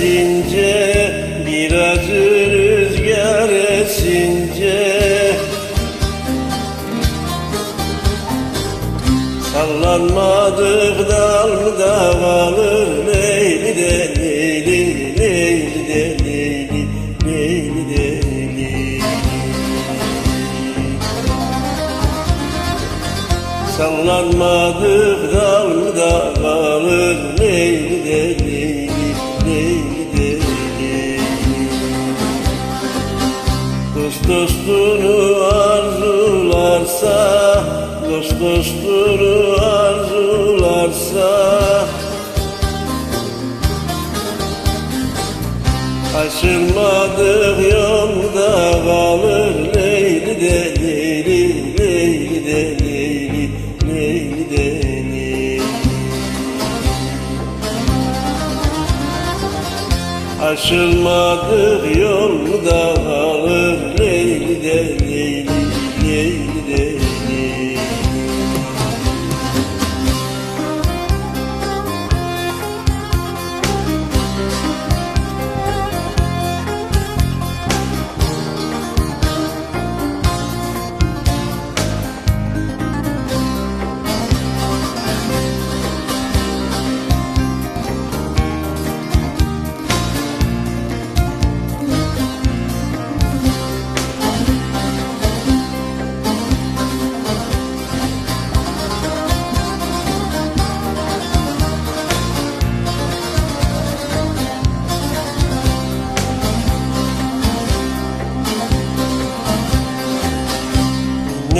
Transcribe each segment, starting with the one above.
Bir acı rüzgar esince Sallanmadık dalda kalır Leyli de leyli, leyli de leyli, leyli. De leyli Sallanmadık dalda kalır leyli de leyli Dost dostunu arzularsa Dost dostunu arzularsa. Aşılmadık yolda kalır Leyli de leyli, leyli de leyli, leyli de Aşılmadık yolda kalır Leyli de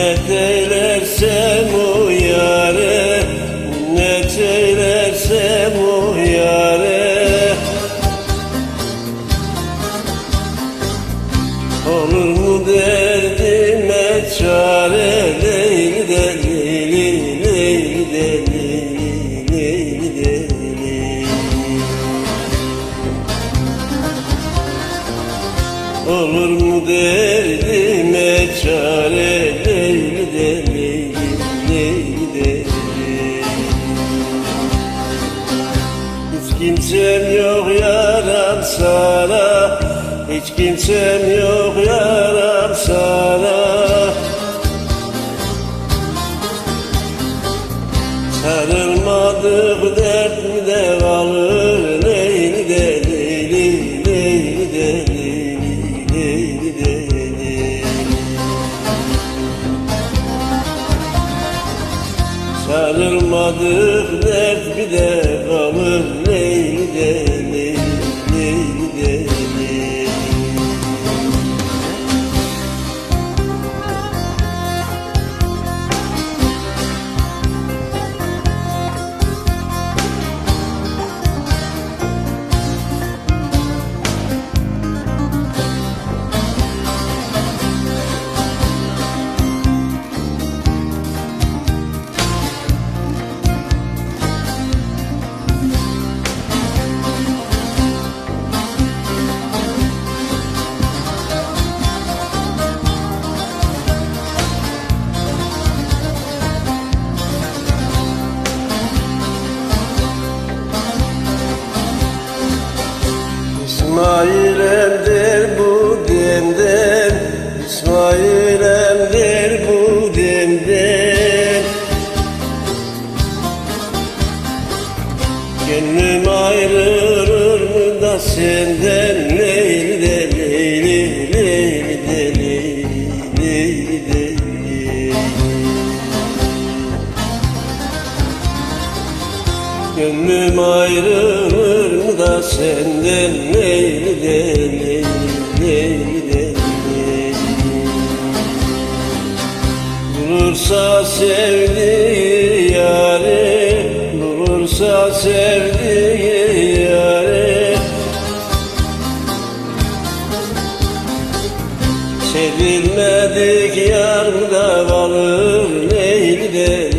Ne söylersem o yare Ne söylersem o yare. Olur mu derdime çare Leyli de leyli, leyli de leyli, leyli de. Leyli Olur mu derdime Hiç kimsem yok yaram sana. Sarılmadık dert mi de kalır Leyli de leyli, leyli de leyli, leyli de. Sarılmadık dert bir de kalır Leyli de leyli, leyli de İsmail emdir bu demden İsmail emdir bu demden Gönlüm ayrılır mı da senden? Leyli de leyli, leyli de leyli, leyli de Gönlüm ayrılır da senden Leyli de leyli, leyli de Bulursa sevdiği yari Bulursa sevdiği yari Sevilmedik yarda kalır Leyli de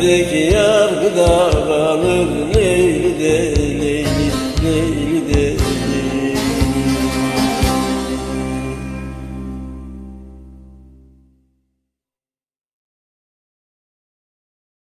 Sevdik yar gıda kalır Leyli de Leyli Leyli de.